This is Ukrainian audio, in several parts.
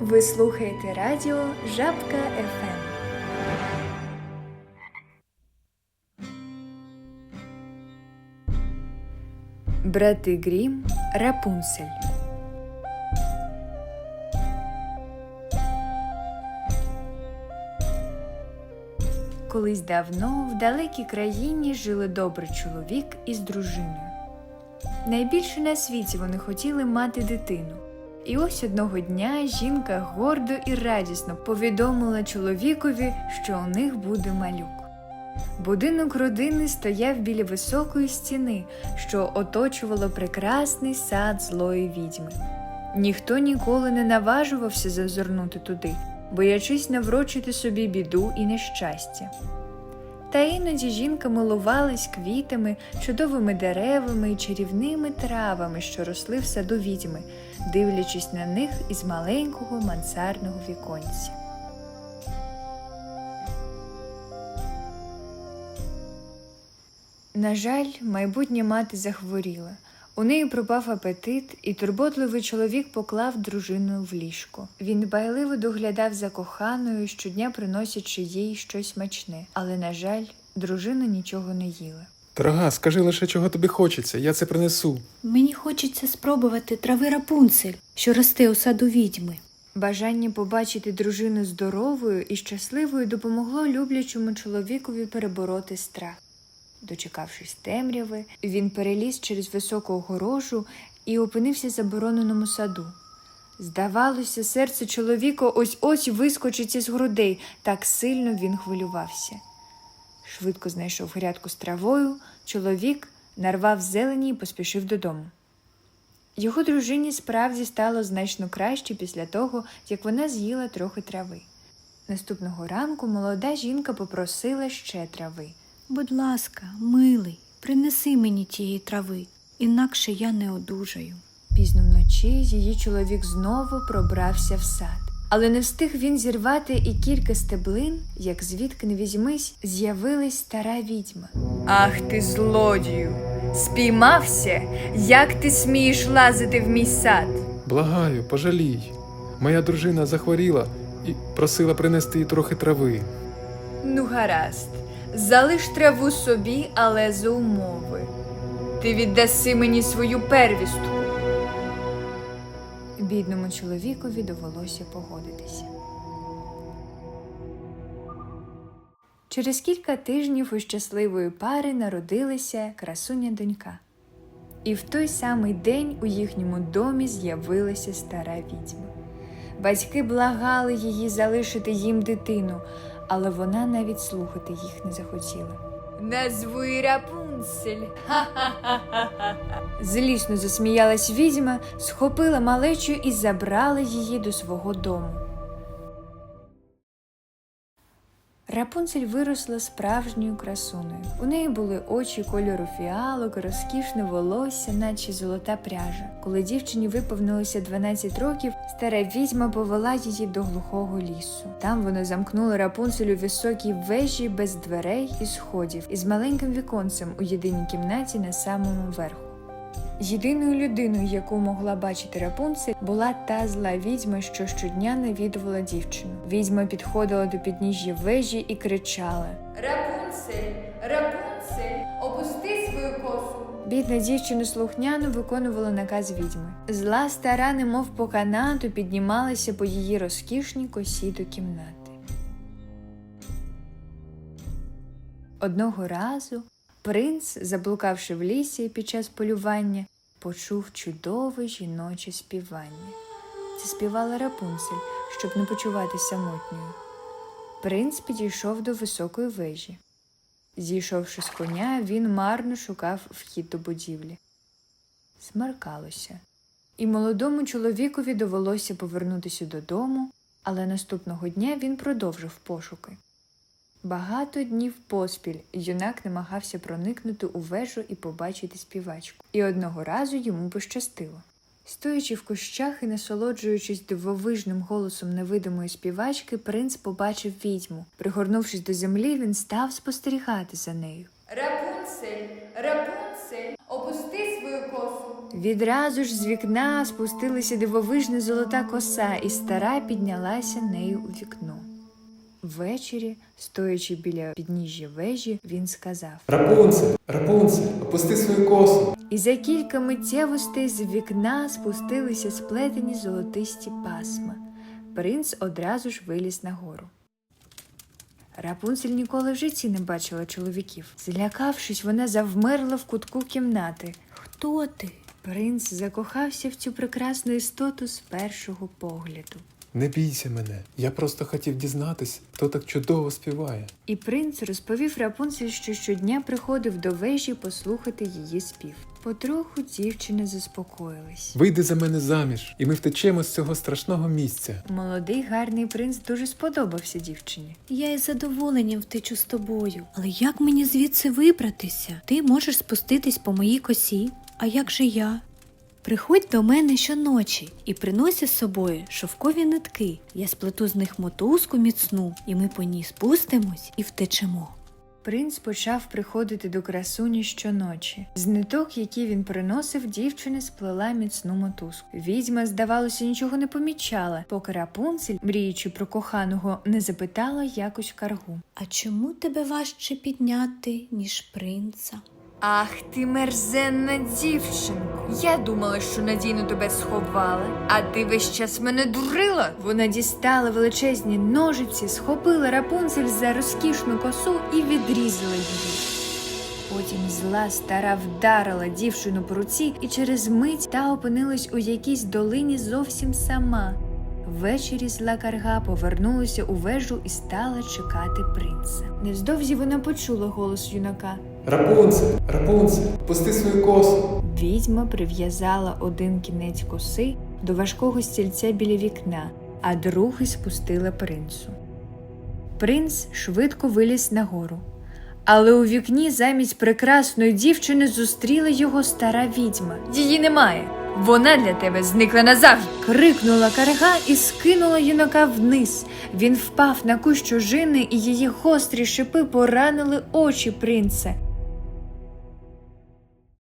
Ви слухаєте радіо Жабка Ем. ФМ. Брати Грім Рапунцель. Колись давно в далекій країні жили добрий чоловік із дружиною. Найбільше на світі вони хотіли мати дитину. І ось одного дня жінка гордо і радісно повідомила чоловікові, що у них буде малюк. Будинок родини стояв біля високої стіни, що оточувало прекрасний сад злої відьми. Ніхто ніколи не наважувався зазирнути туди, боячись наврочити собі біду і нещастя. Та іноді жінка милувалась квітами, чудовими деревами і чарівними травами, що росли в саду відьми, дивлячись на них із маленького мансарного віконця. На жаль, майбутня мати захворіла. У неї пропав апетит, і турботливий чоловік поклав дружину в ліжко. Він дбайливо доглядав за коханою, щодня приносячи їй щось смачне, але, на жаль, дружина нічого не їла. Дорога, скажи лише, чого тобі хочеться, я це принесу. Мені хочеться спробувати трави рапунцель, що росте у саду відьми. Бажання побачити дружину здоровою і щасливою допомогло люблячому чоловікові перебороти страх. Дочекавшись темряви, він переліз через високу огорожу і опинився в забороненому саду. Здавалося, серце чоловіка ось ось вискочить із грудей, так сильно він хвилювався. Швидко знайшов грядку з травою, чоловік нарвав зелені і поспішив додому. Його дружині справді стало значно краще після того, як вона з'їла трохи трави. Наступного ранку молода жінка попросила ще трави. Будь ласка, милий, принеси мені тієї трави, інакше я не одужаю. Пізно вночі її чоловік знову пробрався в сад. Але не встиг він зірвати і кілька стеблин, як звідки не візьмись, з'явилась стара відьма. Ах ти, злодію! Спіймався, як ти смієш лазити в мій сад? Благаю, пожалій. Моя дружина захворіла і просила принести їй трохи трави. Ну, гаразд, залиш траву собі, але за умови. Ти віддаси мені свою первістку. Бідному чоловікові довелося погодитися. Через кілька тижнів у щасливої пари народилася красуня донька. І в той самий день у їхньому домі з'явилася стара відьма. Батьки благали її залишити їм дитину, але вона навіть слухати їх не захотіла. Назвуй Рапунцель. Злісно засміялась відьма, схопила малечу і забрала її до свого дому. Рапунцель виросла справжньою красуною. У неї були очі кольору фіалок, розкішне волосся, наче золота пряжа. Коли дівчині виповнилося 12 років, стара відьма повела її до глухого лісу. Там вона замкнула Рапунцель у високій вежі без дверей і сходів, із маленьким віконцем у єдиній кімнаті на самому верху. Єдиною людиною, яку могла бачити Рапунцель, була та зла відьма, що щодня навідувала дівчину. Відьма підходила до підніжжя вежі і кричала: Рапунцель, Рапунцель, опусти свою косу. Бідна дівчина слухняно виконувала наказ відьми. Зла стара, немов по канату, піднімалася по її розкішній косі до кімнати. Одного разу принц, заблукавши в лісі під час полювання, почув чудове жіноче співання. Це співала Рапунцель, щоб не почувати самотньою. Принц підійшов до високої вежі. Зійшовши з коня, він марно шукав вхід до будівлі. Смеркалося, і молодому чоловікові довелося повернутися додому, але наступного дня він продовжив пошуки. Багато днів поспіль юнак намагався проникнути у вежу і побачити співачку, і одного разу йому пощастило. Стоячи в кущах і насолоджуючись дивовижним голосом невидимої співачки, принц побачив відьму. Пригорнувшись до землі, він став спостерігати за нею. Рапунцель, Рапунцель, опусти свою косу. Відразу ж з вікна спустилася дивовижна золота коса, і стара піднялася нею у вікно. Ввечері, стоячи біля підніжжя вежі, він сказав. Рапунцель, Рапунцель, опусти свою косу. І за кілька миттєвостей з вікна спустилися сплетені золотисті пасма. Принц одразу ж виліз нагору. Рапунцель ніколи в житті не бачила чоловіків. Злякавшись, вона завмерла в кутку кімнати. Хто ти? Принц закохався в цю прекрасну істоту з першого погляду. Не бійся мене. Я просто хотів дізнатись, хто так чудово співає. І принц розповів Рапунцель, що щодня приходив до вежі послухати її спів. Потроху дівчина заспокоїлась. Вийди за мене заміж, і ми втечемо з цього страшного місця. Молодий гарний принц дуже сподобався дівчині. Я із задоволенням втечу з тобою. Але як мені звідси вибратися? Ти можеш спуститись по моїй косі, а як же я? Приходь до мене щоночі і принось із собою шовкові нитки. Я сплету з них мотузку міцну, і ми по ній спустимось і втечемо. Принц почав приходити до красуні щоночі. З ниток, які він приносив, дівчина сплела міцну мотузку. Відьма, здавалося, нічого не помічала, поки Рапунцель, мріючи про коханого, не запитала якось каргу. А чому тебе важче підняти, ніж принца? Ах ти мерзенна дівчинко. Я думала, що надійно тебе сховали, а ти весь час мене дурила. Вона дістала величезні ножиці, схопила рапунцель за розкішну косу і відрізала її. Потім зла стара вдарила дівчину по руці, і через мить та опинилась у якійсь долині зовсім сама. Ввечері зла карга повернулася у вежу і стала чекати принца. Невдовзі вона почула голос юнака. Рапунцель, Рапунцель, опусти свою косу. Відьма прив'язала один кінець коси до важкого стільця біля вікна, а другий спустила принцу. Принц швидко виліз нагору, але у вікні замість прекрасної дівчини зустріла його стара відьма. Її немає. Вона для тебе зникла назавжди. крикнула карга і скинула юнака вниз. Він впав на кущ ожини, і її гострі шипи поранили очі принца.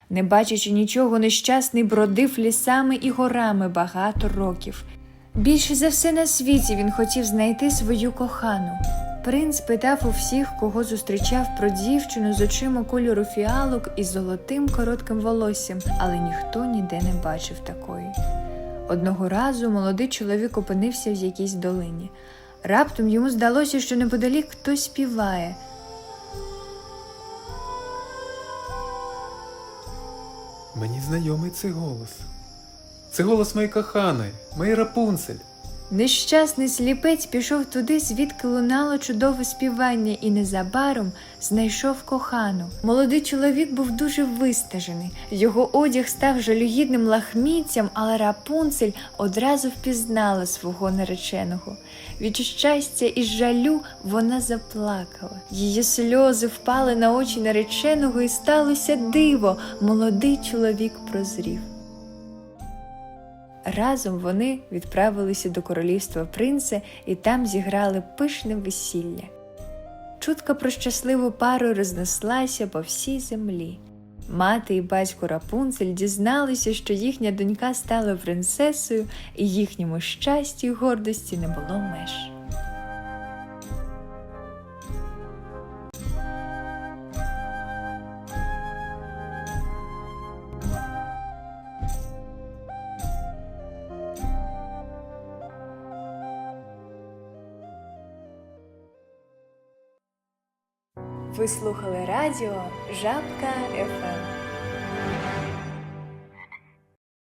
Не бачачи нічого, нещасний бродив лісами і горами багато років. Більше за все на світі він хотів знайти свою кохану. Принц питав у всіх, кого зустрічав про дівчину з очима кольору фіалок і золотим коротким волоссям, але ніхто ніде не бачив такої. Одного разу молодий чоловік опинився в якійсь долині. Раптом йому здалося, що неподалік хтось співає. Мені знайомий цей голос. Це голос моєї коханої, моєї Рапунцель. Нещасний сліпець пішов туди, звідки лунало чудове співання, і незабаром знайшов кохану. Молодий чоловік був дуже вистажений. Його одяг став жалюгідним лахміттям, але Рапунцель одразу впізнала свого нареченого. Від щастя і жалю вона заплакала. Її сльози впали на очі нареченого, і сталося диво. Молодий чоловік прозрів. Разом вони відправилися до королівства принца і там зіграли пишне весілля. Чутка про щасливу пару рознеслася по всій землі. Мати і батько Рапунцель дізналися, що їхня донька стала принцесою, і їхньому щастю й гордості не було меж. Ви слухали радіо Жабка ФМ.